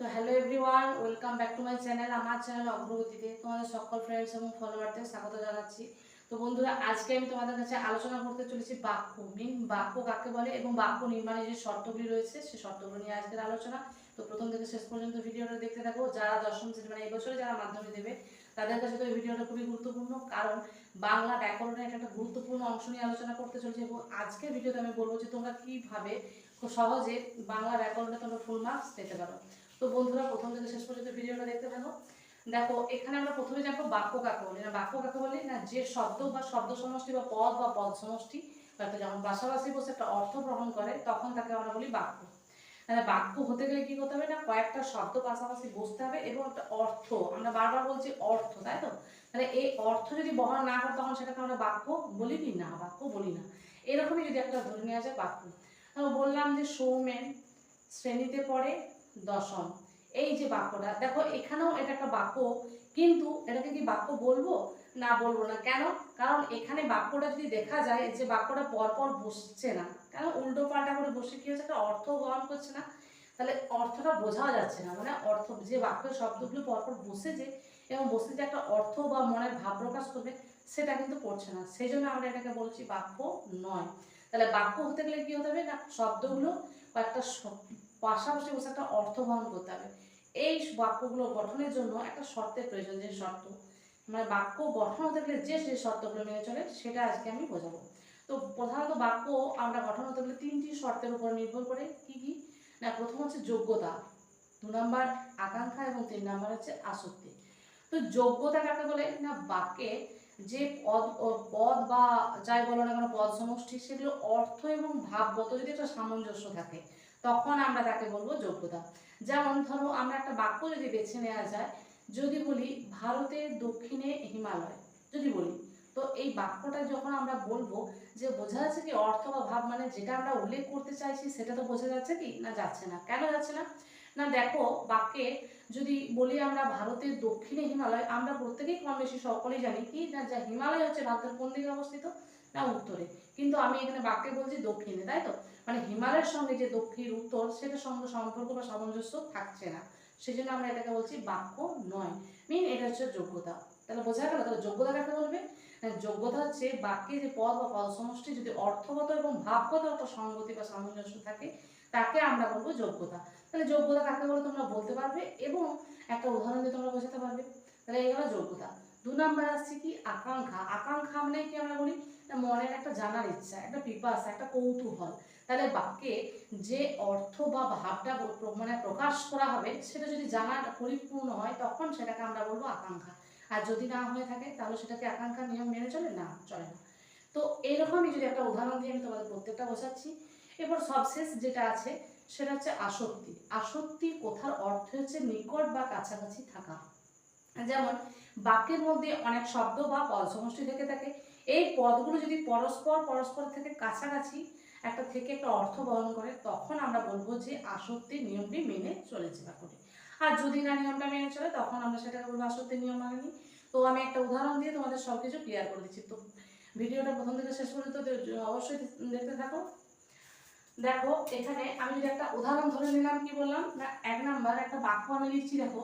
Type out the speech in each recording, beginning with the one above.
তো hello everyone welcome back to my channel আমার চ্যানেল অগ্রগতিতে তোমাদের সকল ফ্রেন্ডস এবং ফলোয়ারদের স্বাগত জানাচ্ছি। তো বন্ধুরা, আজকে আমি তোমাদের কাছে আলোচনা করতে চলেছি বাক্য মিন বাক্য কাকে বলে এবং বাক্য নির্মাণের যে শর্তগুলি রয়েছে সেই শর্তগুলো নিয়ে আজকের আলোচনা। তো প্রথম থেকে শেষ পর্যন্ত ভিডিওটা দেখতে থাকো। যারা দশম শ্রেণি মানে এই বছরে যারা মাধ্যমিক দেবে, তাদের কাছে তো এই ভিডিওটা খুবই গুরুত্বপূর্ণ, কারণ বাংলা ব্যাকরণের একটা গুরুত্বপূর্ণ অংশ নিয়ে আলোচনা করতে চলেছে এবং আজকের ভিডিওতে আমি বলব যে তোমরা কীভাবে খুব সহজে বাংলা ব্যাকরণে তোমরা ফুল মার্কস পেতে পারো। তো বন্ধুরা, প্রথম থেকে শেষ পর্যন্ত ভিডিওটা দেখতে থাকো। দেখো, এখানে আমরা প্রথমে জানব বাক্য কাকে বলি। না, বাক্য কাকে বলি? না, যে শব্দ বা শব্দ সমষ্টি বা পদ বা পদ সমষ্টি একটা যখন পাশাপাশি বসে একটা অর্থ গ্রহণ করে, তখন তাকে আমরা বলি বাক্য। তাহলে বাক্য হতে গেলে কি করতে হবে? না, কয়েকটা শব্দ পাশাপাশি বসতে হবে এবং একটা অর্থ। আমরা বারবার বলছি অর্থ, তাই তো? তাহলে এই অর্থ যদি বহন না করে, তখন সেটাকে আমরা বাক্য বলি কি না, বাক্য বলি না। এরকমই যদি একটা ধরে নেওয়া যায় বাক্য বললাম যে সৌমেন শ্রেণীতে পড়ে দশম। এই যে বাক্যটা, দেখো এখানেও এটা একটা বাক্য, কিন্তু এটাকে কি বাক্য বলব? না বলব না। কেন? কারণ এখানে বাক্যটা যদি দেখা যায়, যে বাক্যটা পরপর বসছে না, কেন? উল্টো পাল্টা করে বসে কি হচ্ছে? একটা অর্থ বহন করছে না। তাহলে অর্থটা বোঝা যাচ্ছে না। মানে অর্থ, যে বাক্যের শব্দগুলো পরপর বসেছে এবং বসে যে একটা অর্থ বা মনের ভাব প্রকাশ করবে, সেটা কিন্তু করছে না। সেই জন্য আমরা এটাকে বলছি বাক্য নয়। তাহলে বাক্য হতে গেলে কি হতে হবে? না, শব্দগুলো বা একটা পাশাপাশি বসে একটা অর্থ বহন করতে হবে। এই বাক্যগুলো গঠনের জন্য একটা শর্তের প্রয়োজন, যে শর্ত। মানে বাক্য গঠন হতে গেলে যে যে শর্তগুলো মেনে চলে, সেটা আজকে আমি বোঝাবো। তো প্রধানত বাক্য আমরা গঠন হতে গেলে তিনটি শর্তের উপর নির্ভর করে কি কি? না, প্রথম হচ্ছে যোগ্যতা, দু নম্বর আকাঙ্ক্ষা এবং তিন নম্বর হচ্ছে আসক্তি। তো যোগ্যতা কাকে বলে? না, বাক্যে যে পদ পদ বা যাই বলো না কোনো পদ সমষ্টি সেগুলো অর্থ এবং ভাবগত যদি একটা সামঞ্জস্য থাকে, তখন আমরা তাকে বলব যোগ্যতা। যেমন ধরো, আমরা একটা বাক্য যদি বেছে নেওয়া যায়, যদি বলি ভারতের দক্ষিণে হিমালয়, যদি বলি, তো এই বাক্যটা যখন আমরা বলব, যে বোঝা যাচ্ছে কি অর্থ বা ভাব মানে যেটা আমরা উল্লেখ করতে চাইছি, সেটা তো বোঝা যাচ্ছে কি না যাচ্ছে না? কেন যাচ্ছে না? না দেখো বাক্যে যদি বলি আমরা ভারতের দক্ষিণে হিমালয়, আমরা প্রত্যেকেই কম বেশি সকলেই জানি কি না, যা হিমালয় হচ্ছে ভারতের কোন দিকে অবস্থিত না উত্তরে। কিন্তু আমি এখানে বাক্যে বলছি দক্ষিণে, তাই তো? মানে হিমালয়ের সঙ্গে যে দক্ষিণ, উত্তর, সেটার সঙ্গে সম্পর্ক বা সামঞ্জস্য থাকছে না। সেজন্য আমরা এটাকে বলছি বাক্য নয়। মিন এটা হচ্ছে যোগ্যতা। তাহলে বোঝা গেল? তাহলে যোগ্যতা কাকে বলবে? যোগ্যতা হচ্ছে বাক্যে যে পদ বা পদ সমষ্টি যদি অর্থগত এবং ভাবগত একটা সঙ্গতি বা সামঞ্জস্য থাকে তাকে আমরা বলব যোগ্যতা। তাহলে যোগ্যতা কাকে বলে তোমরা বলতে পারবে এবং একটা উদাহরণ দিয়ে তোমরা বোঝাতে পারবে। তাহলে এই হলো যোগ্যতা। দু নম্বর আসছে কি? আকাঙ্ক্ষা। আকাঙ্ক্ষা মানে কি আমরা বলি? মনের একটা জানার ইচ্ছা, একটা পিপাসা, একটা কৌতূহল। তাহলে বাক্যে যে অর্থ বা ভাবটা মানে প্রকাশ করা হবে, সেটা যদি জানার পরিপূর্ণ হয়, তখন সেটাকে আমরা বলব আকাঙ্ক্ষা। আর যদি না হয়ে থাকে, তাহলে সেটাকে আকাঙ্ক্ষা নিয়ম মেনে চলে? না চলে না। তো এইরকমই যদি একটা উদাহরণ দিয়ে আমি তোমাদের প্রত্যেকটা বোঝাচ্ছি। এরপর সবশেষ যেটা আছে, সেটা হচ্ছে আসক্তি। আসক্তি কথার অর্থ হচ্ছে নিকট বা কাছাকাছি থাকা। যেমন, বাক্যের মধ্যে অনেক শব্দ বা পদ সমষ্টি থেকে থাকে। এই পদগুলো যদি পরস্পর পরস্পর থেকে কাছাকাছি একটা থেকে একটা অর্থ বহন করে, তখন আমরা বলব যে আসক্তির নিয়মটি মেনে চলেছে বাক্যটি আর যদি না নিয়মটা মেনে চলে, তখন আমরা সেটাকে বলব আসক্তির নিয়ম মানেনি তো আমি একটা উদাহরণ দিয়ে তোমাদের সব কিছু ক্লিয়ার করে দিচ্ছি। তো ভিডিওটা প্রথম থেকে শেষ পর্যন্ত অবশ্যই দেখতে থাকো। দেখো, এখানে আমি যদি একটা উদাহরণ ধরে নিলাম, কি বললাম? না, এক নাম্বার একটা বাক্য আমি লিখছি, দেখো।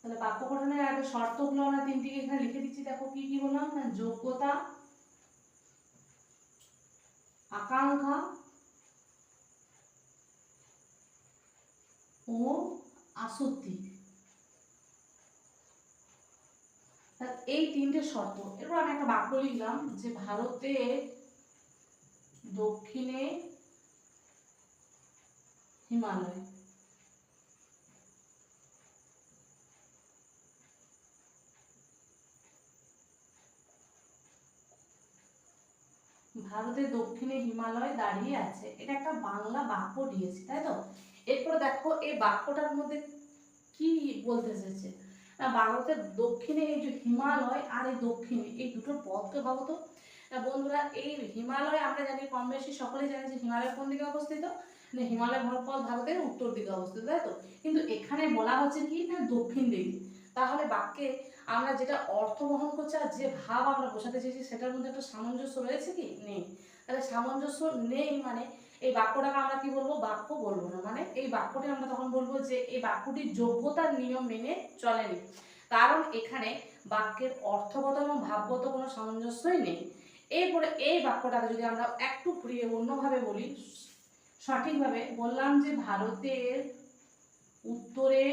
তাহলে বাক্য গঠনের আগে শর্তগুলো আমরা তিনটিকে এখানে লিখে দিচ্ছি, দেখো কি কি বললাম? না, যোগ্যতা, আকাঙ্ক্ষা, ও, আসক্তি তা এই তিনটে শর্ত এরপর আমি একটা বাক্য লিখলাম যে ভারতে দক্ষিণে হিমালয়। ভারতের দক্ষিণে হিমালয় দাঁড়িয়ে আছে। এটা একটা বাংলা বাক্য দিয়েছি, তাই তো? এরপর দেখো, এই বাক্যটার মধ্যে কি বলতে না ভারতের দক্ষিণে এই যে হিমালয় আর এই দক্ষিণে, এই দুটোর পথকে ভাবো তো। না বন্ধুরা, এই হিমালয় আমরা জানি কম বেশি সকলেই জানি যে হিমালয় কোন দিকে অবস্থিত? না হিমালয় পথ ভারতের উত্তর দিকে অবস্থিত, তাই তো? কিন্তু এখানে বলা হচ্ছে কি না, দক্ষিণ দিকে। তাহলে বাক্যে আমরা যেটা অর্থ বহন করছি আর যে ভাব আমরা বোঝাতে চেয়েছি, সেটার মধ্যে একটা সামঞ্জস্য রয়েছে কি? নেই। তাহলে সামঞ্জস্য নেই মানে এই বাক্যটাকে আমরা কি বলব? বাক্য বলব না। মানে এই বাক্যটি আমরা তখন বলব যে এই বাক্যটি যোগ্যতার নিয়ম মেনে চলেনি। কারণ এখানে বাক্যের অর্থগত এবং ভাবগত কোনো সামঞ্জস্যই নেই। এরপরে এই বাক্যটাকে যদি আমরা একটু ঘুরিয়ে অন্যভাবে বলি, সঠিকভাবে বললাম যে ভারতের উত্তরে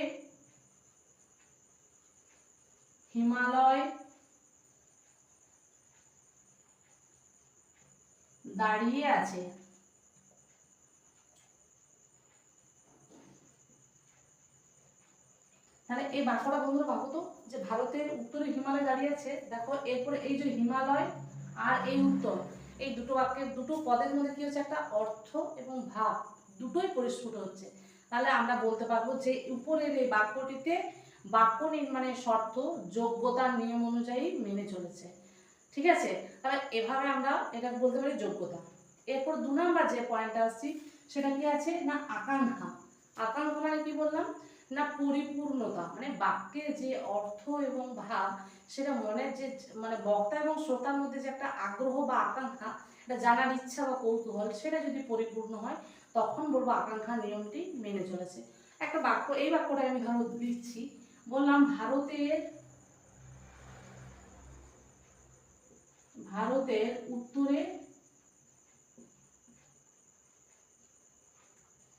হিমালয় দাঁড়িয়ে আছে। তাহলে এই বাঁকুড়া বন্ধুরা ভাবো তো যে ভারতের উত্তরে হিমালয় দাঁড়িয়ে আছে। দেখো, এরপরে এই যে হিমালয় আর এই উত্তর, এই দুটো বাক্যের দুটো পদের মধ্যে কি হচ্ছে একটা অর্থ এবং ভাব দুটোই পরিস্ফুট হচ্ছে। তাহলে আমরা বলতে পারব যে উপরের এই বাক্যটিতে বাক্য নির্মাণের শর্ত যোগ্যতার নিয়ম অনুযায়ী মেনে চলেছে। ঠিক আছে? তাহলে এভাবে আমরা এটা বলতে পারি যোগ্যতা। এরপর দু নম্বর যে পয়েন্টটা আসছি, সেটা কি আছে? না, আকাঙ্ক্ষা। আকাঙ্ক্ষা মানে কি বললাম? না পরিপূর্ণতা মানে বাক্যে যে অর্থ এবং ভাব, সেটা মনের যে মানে বক্তা এবং শ্রোতার মধ্যে যে একটা আগ্রহ বা আকাঙ্ক্ষা এটা জানার ইচ্ছা বা কৌতূহল, সেটা যদি পরিপূর্ণ হয়, তখন বলব আকাঙ্ক্ষা নিয়মটি মেনে চলেছে। একটা বাক্য, এই বাক্যটা আমি ধরো দিচ্ছি বললাম, ভারতের ভারতের উত্তরে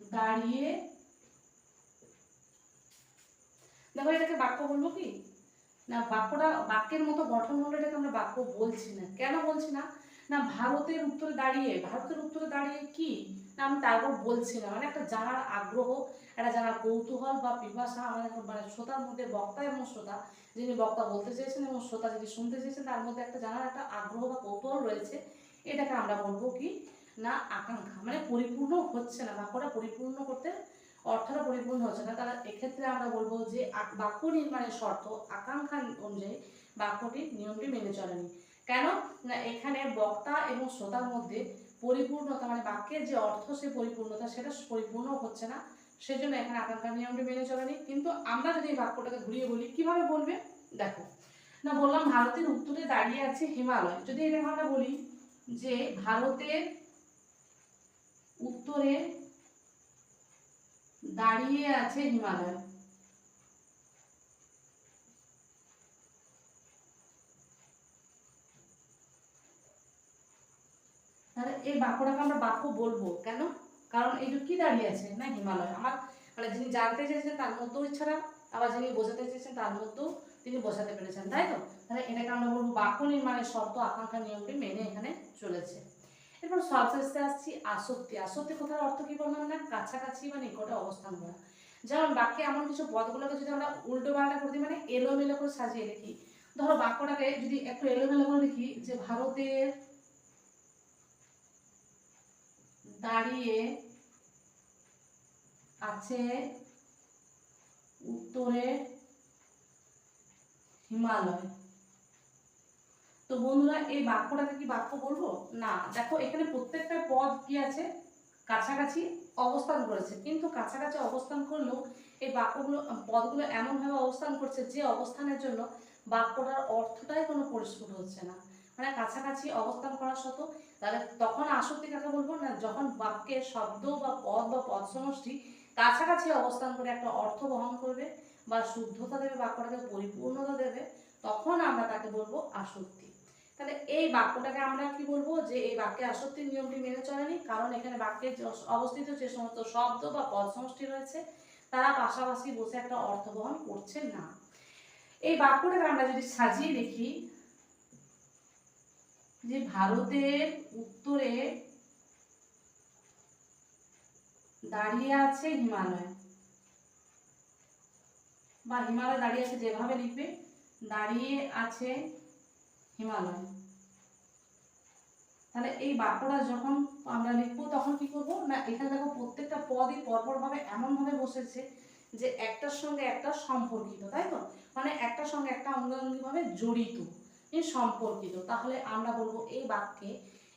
দাঁড়িয়ে দেখো এটাকে বাক্য বলব কি? না, বাক্যটা, বাক্যের মতো গঠন হলে এটাকে আমরা বাক্য বলছি না। কেন বলছি না? না, ভারতের উত্তরে দাঁড়িয়ে, ভারতের উত্তরে দাঁড়িয়ে কি? না, আমি তারপর বলছি না। মানে একটা জানার আগ্রহ, একটা জানার কৌতূহল বা পিপাসা আমাদের মানে শ্রোতার মধ্যে, বক্তা এবং শ্রোতা, যিনি বক্তা বলতে চেয়েছেন এবং শ্রোতা যিনি শুনতে চেয়েছেন, তার মধ্যে একটা জানার একটা আগ্রহ বা কৌতূহল রয়েছে। এটাকে আমরা বলব কি? না, আকাঙ্ক্ষা। মানে পরিপূর্ণ হচ্ছে না। বাক্যটা পরিপূর্ণ করতে অর্থটা পরিপূর্ণ হচ্ছে না। তাহলে এক্ষেত্রে আমরা বলব যে বাক্য নির্মাণের শর্ত, আকাঙ্ক্ষা অনুযায়ী বাক্যটি নিয়মটি মেনে চলেনি। কেন? না, এখানে বক্তা এবং শ্রোতার মধ্যে পরিপূর্ণতা মানে বাক্যের যে অর্থ, সেই পরিপূর্ণতা, সেটা পরিপূর্ণ হচ্ছে না। সেজন্য এখানে আকাঙ্ক্ষা নিয়মটি মেনে চলেনি। কিন্তু আমরা যদি এই বাক্যটাকে ঘুরিয়ে বলি, কীভাবে বলবে? দেখো। না, বললাম ভারতের উত্তরে দাঁড়িয়ে আছে হিমালয়। যদি এটাকে আমরা বলি যে ভারতের উত্তরে দাঁড়িয়ে আছে হিমালয়। তাহলে এই বাক্যটাকে আমরা বাক্য বলব কেন? কারণ এই কি দাঁড়িয়ে আছে, না হিমালয়? আমার মানে যিনি জানতে চেয়েছেন তার মধ্যেও ইচ্ছাটা আবার যিনি বোঝাতে চেয়েছেন তার মধ্যেও তিনি বোঝাতে পেরেছেন, তাই তো? তাহলে এটাকে আমরা বলব বাক্য নির্মাণের শর্ত, আকাঙ্ক্ষা নিয়মটি মেনে এখানে চলেছে। এরপর সবশেষে আসছি আসক্তি। আসক্তি কথার অর্থ কি বললাম না? কাছাকাছি বা নিকটে অবস্থান করা। যেমন বাক্যে এমন কিছু পদগুলোকে যদি আমরা উল্টো পাল্টা করে দিই মানে এলোমেলো করে সাজিয়ে লিখি। ধরো বাক্যটাকে যদি একটু এলোমেলো করে লিখি যে, ভারতের দাঁড়িয়ে আছে উত্তরে হিমালয়। তো বন্ধুরা, এই বাক্যটাকে কি বাক্য বলব? না, দেখো, এখানে প্রত্যেকটা পদ কি আছে? কাছাকাছি অবস্থান করেছে। কিন্তু কাছাকাছি অবস্থান করলেও এই বাক্যগুলো, পদগুলো এমনভাবে অবস্থান করছে যে অবস্থানের জন্য বাক্যটার অর্থটাই কোনো পরিস্ফুট হচ্ছে না। মানে কাছাকাছি অবস্থান করা সত্ত্বেও, তাহলে তখন আসক্তি কাকে বলব? না, যখন বাক্যের শব্দ বা পদ বা পদ সমষ্টি কাছাকাছি অবস্থান করে একটা অর্থ বহন করবে বা শুদ্ধতা দেবে, বাক্যটাকে পরিপূর্ণতা দেবে, তখন আমরা তাকে বলব আসক্তি। তাহলে এই বাক্যটাকে আমরা কি বলব যে এই বাক্যে আসক্তির নিয়মটি মেনে চলেনি? কারণ এখানে বাক্যে অবস্থিত যে সমস্ত শব্দ বা পদ সমষ্টি রয়েছে, তারা পাশাপাশি বসে একটা অর্থ বহন করছে না। এই বাক্যটাকে আমরা যদি সাজিয়ে দেখি, যে ভারতের উত্তরে দাঁড়িয়ে আছে হিমালয়। বা হিমালয় দাঁড়িয়ে আছে যেভাবে লিখবে, দাঁড়িয়ে আছে হিমালয়। তাহলে এই বাক্যটা যখন আমরা লিখব, তখন কি করব? না, এখানে দেখো প্রত্যেকটা পদই পরপর ভাবে এমন ভাবে বসেছে যে একটার সঙ্গে একটা সম্পর্কিত, তাই তো? মানে একটার সঙ্গে একটা অঙ্গাঙ্গি ভাবে জড়িত সম্পর্কিত। তাহলে আমরা বলব এই বাক্যে,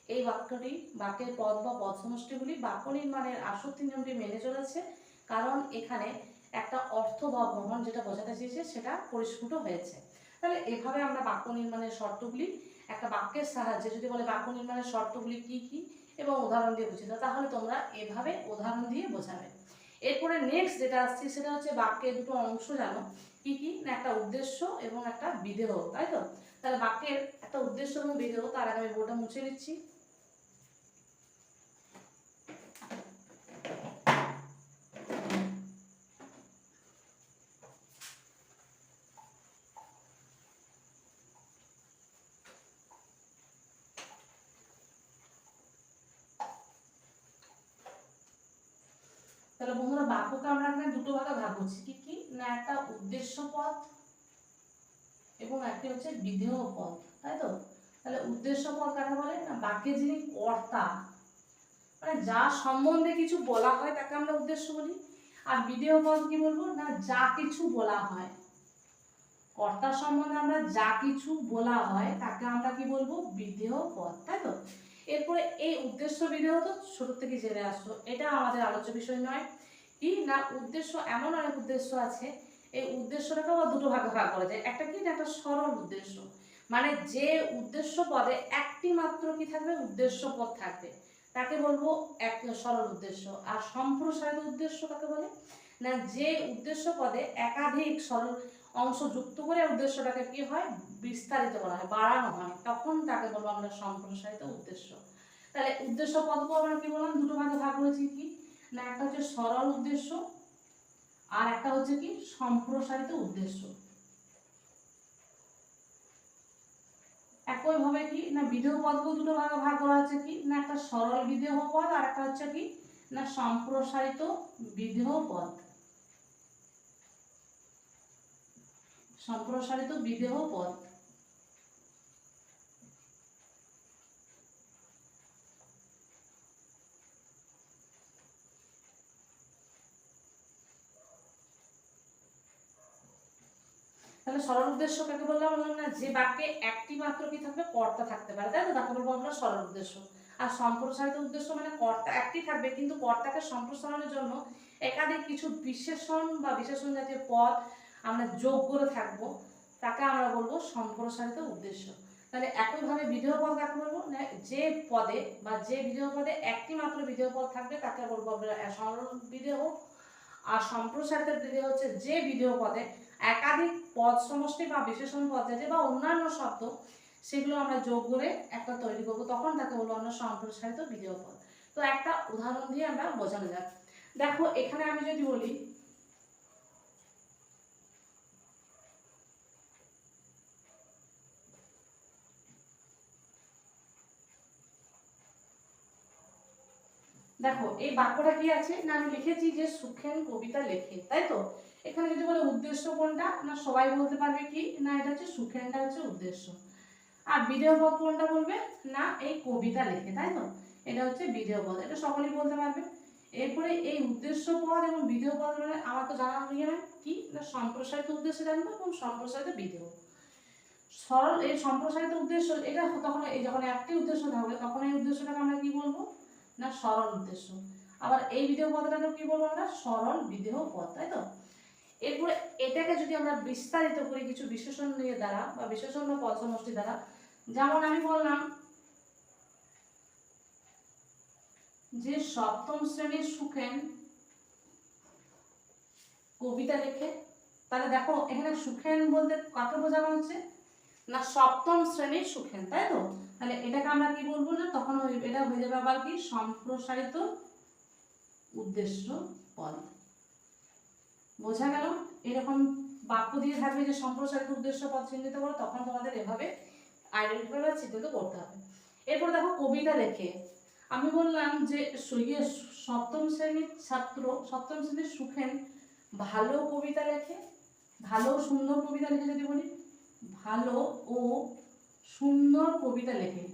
এই বাক্যটি, বাক্যের পদ বা পদ সমষ্টিগুলি বাক্য নির্মাণের আসক্তি নিয়মটি মেনে চলেছে, কারণ এখানে একটা অর্থ বা বহন যেটা বোঝাতে চেয়েছে, সেটা পরিস্ফুট হয়েছে। তাহলে এভাবে আমরা বাক্য নির্মাণের শর্তগুলি, একটা বাক্যের সাহায্যে যদি বলে বাক্য নির্মাণের শর্তগুলি কি কি এবং উদাহরণ দিয়ে বুঝে দাও, তাহলে তোমরা এভাবে উদাহরণ দিয়ে বোঝাবে। এরপরে নেক্সট যেটা আসছে সেটা হচ্ছে বাক্যের দুটো অংশ জানো, কি কি? না একটা উদ্দেশ্য এবং একটা বিদেহ, তাই তো? তাহলে বাক্যের একটা উদ্দেশ্য এবং বিদেহ, তার আগে আমি বোর্ডটা মুছে দিচ্ছি। তাহলে বন্ধুরা বাক্যকে আমরা এখানে দুটো ভাগে ভাগ করছি। কি কি? না একটা উদ্দেশ্য পথ এবং একটি হচ্ছে বিধেয় পথ তাই তো? তাহলে উদ্দেশ্য পথ কাকে বলে? না বাক্যে যিনি কর্তা মানে যা সম্বন্ধে কিছু বলা হয় তাকে আমরা উদ্দেশ্য বলি। আর বিধেয় পথ কি বলব? না, যা কিছু বলা হয়। কর্তা সম্বন্ধে আমরা যা কিছু বলা হয় তাকে আমরা কি বলব? বিধেয় পথ তাই তো? এরপরে এই উদ্দেশ্য বিধেয় তো ছোট থেকে জেনে আসছো এটা আমাদের আলোচ্য বিষয় নয়। কি না উদ্দেশ্য এমন অনেক উদ্দেশ্য আছে, এই উদ্দেশ্যটাকে আবার দুটো ভাগে ভাগ করা যায়। একটা কি না একটা সরল উদ্দেশ্য। মানে যে উদ্দেশ্য পদে একটি মাত্র কি থাকবে? উদ্দেশ্য পদ থাকবে। তাকে বলব এক সরল উদ্দেশ্য। আর সম্প্রসারিত উদ্দেশ্য কাকে বলে? না, যে উদ্দেশ্য পদে একাধিক সরল অংশ যুক্ত করে উদ্দেশ্যটাকে কি হয়? বিস্তারিত করা হয়, বাড়ানো হয়। তখন তাকে বলব আমরা সম্প্রসারিত উদ্দেশ্য। তাহলে উদ্দেশ্য পদকে আমরা কি বললাম? দুটো ভাগে ভাগ করেছি কি? না, একটা হচ্ছে সরল উদ্দেশ্য, আর একটা হচ্ছে কি? সম্প্রসারিত উদ্দেশ্য। একইভাবে কি? না, বিধেয় পদকেও দুটো ভাগে ভাগ করা হচ্ছে কি? না, একটা সরল বিধেয় পদ, আর একটা হচ্ছে কি? না, সম্প্রসারিত বিধেয় পদ। সম্প্রসারিত বিদেহ পদ তাহলে সরল উদ্দেশ্য কাকে বললাম বললাম না, যে বাক্যে একটি মাত্র কি থাকবে? কর্তা থাকতে পারে। তাই তো? তাকে বলব আমরা সরল উদ্দেশ্য। আর সম্প্রসারিত উদ্দেশ্য মানে কর্তা একটি থাকবে, কিন্তু কর্তাকে সম্প্রসারণের জন্য একাধিক কিছু বিশেষণ বা বিশেষণ জাতীয় পদ আমরা যোগ করে থাকব, তাকে আমরা বলব সম্প্রসারিত উদ্দেশ্য। তাহলে একইভাবে বিধেয় পদ কাকে বলব? না, যে পদে বা যে বিধেয় পদে একটি মাত্র বিধেয় পদ থাকবে, তাকে বলব আমরা আর সম্প্রসারিত বিধেয় হচ্ছে যে বিধেয় পদে একাধিক পদ সমষ্টি বা বিশেষণ আছে বা অন্যান্য শব্দ, সেগুলো আমরা যোগ করে একটা তৈরি করব, তখন তাকে বলব আমরা সম্প্রসারিত বিধেয় পদ। তো একটা উদাহরণ দিয়ে আমরা বোঝানো যাক। দেখো, এখানে আমি যদি বলি দেখো, এই বাক্যটা কি আছে? না, আমি লিখেছি যে সুখেন কবিতা লেখে, তাই তো? এখানে যদি বলে উদ্দেশ্য কোনটা, না, সবাই বলতে পারবে কি? না, এটা হচ্ছে সুখেনটা হচ্ছে উদ্দেশ্য। আর বিদেহ পদ কোনটা বলবে? না, এই কবিতা লেখে, তাই তো? এটা হচ্ছে বিদেহ পদ, এটা সকলেই বলতে পারবে। এরপরে এই উদ্দেশ্য পদ এবং বিদেহ পদ মানে আমার তো জানা হয়ে না কি? না, সম্প্রসারিত উদ্দেশ্য জানব এবং সম্প্রসারিত বিদেহ সরল, এই সম্প্রসারিত উদ্দেশ্য, এটা তখন এই যখন একটি উদ্দেশ্য থাকবে, তখন এই উদ্দেশ্যটাকে আমরা কি বলব? না সরল উদ্দেশ্য। আবার এই বিদেহ পদটাকে কি বলব আমরা? সরল বিদেহ পদ তাই তো? এরপরে এটাকে যদি আমরা বিস্তারিত করি কিছু বিশেষণ নিয়ে দ্বারা বা বিশেষণ বা পদ সমষ্টি দ্বারা, যেমন আমি বললাম যে সপ্তম শ্রেণির সুখেন কবিতা লেখে, তাহলে দেখো এখানে সুখেন বলতে কাকে বোঝানো হচ্ছে? না, সপ্তম শ্রেণির সুখেন, তাই তো? তাহলে এটাকে আমরা কি বলব না, তখন এটা হয়ে যাবে আবার কি? সম্প্রসারিত উদ্দেশ্য পদ। বোঝা গেল? এরকম বাক্য দিয়ে থাকবে যে সম্প্রসারিত উদ্দেশ্য পদ চিহ্নিত করো, তখন তোমাদের এভাবে আইডেন্টিফাই বা চিহ্নিত করতে হবে। এরপর দেখো কবিতা লেখে। আমি বললাম যে ইয়ে সপ্তম শ্রেণির ছাত্র, সপ্তম শ্রেণির সুখেন ভালো কবিতা লেখে, ভালো সুন্দর কবিতা লিখে যদি বলি ভালো ও সুন্দর কবিতা লেখে।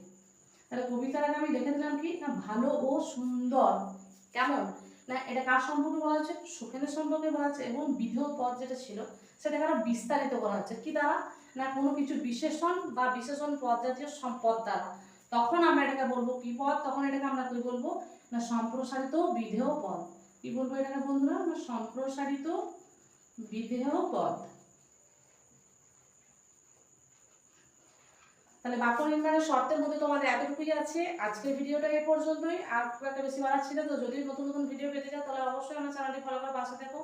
তাহলে কবিতাটাকে আমি লিখে দিলাম কি? না, ভালো ও সুন্দর। কেমন? না, এটা কার সম্পর্কে বলা হচ্ছে সুখেনের সম্পর্কে বলা হচ্ছে এবং বিধ পদ যেটা ছিল, সেটাকে আরও বিস্তারিত করা হচ্ছে কি দ্বারা? না, কোনো কিছু বিশেষণ বা বিশেষণ পদ জাতীয় সম্পদ দ্বারা। তখন আমরা এটাকে বলব কি পদ? তখন এটাকে আমরা কি বলব? না, সম্প্রসারিত বিধেয় পদ। কি বলব এটাকে বন্ধুরা? না, সম্প্রসারিত বিধেয় পদ। তাহলে বাক্য নির্মাণের শর্তের মধ্যে তোমাদের এতটুকুই আছে। আজকের ভিডিওটা এই পর্যন্তই। আর খুব একটা বেশি বাড়াচ্ছি না তো। যদি নতুন নতুন ভিডিও পেতে চাও, তাহলে অবশ্যই আমার চ্যানেলটি ফলো করে পাশে দেখো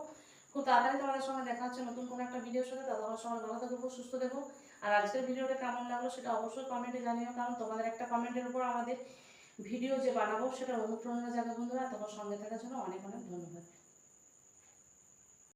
খুব তাড়াতাড়ি তোমাদের সঙ্গে দেখা হচ্ছে নতুন কোনো একটা ভিডিওর সাথে। ততক্ষণ সবাই ভালো থাকব সুস্থ দেখো আর আজকের ভিডিওটা কেমন লাগল সেটা অবশ্যই কমেন্টে জানিও, কারণ তোমাদের একটা কমেন্টের উপর আমাদের ভিডিও যে বানাবো সেটা অনুপ্রেরণা জায়গা বন্ধুরা। তোমার সঙ্গে থাকার জন্য অনেক অনেক ধন্যবাদ।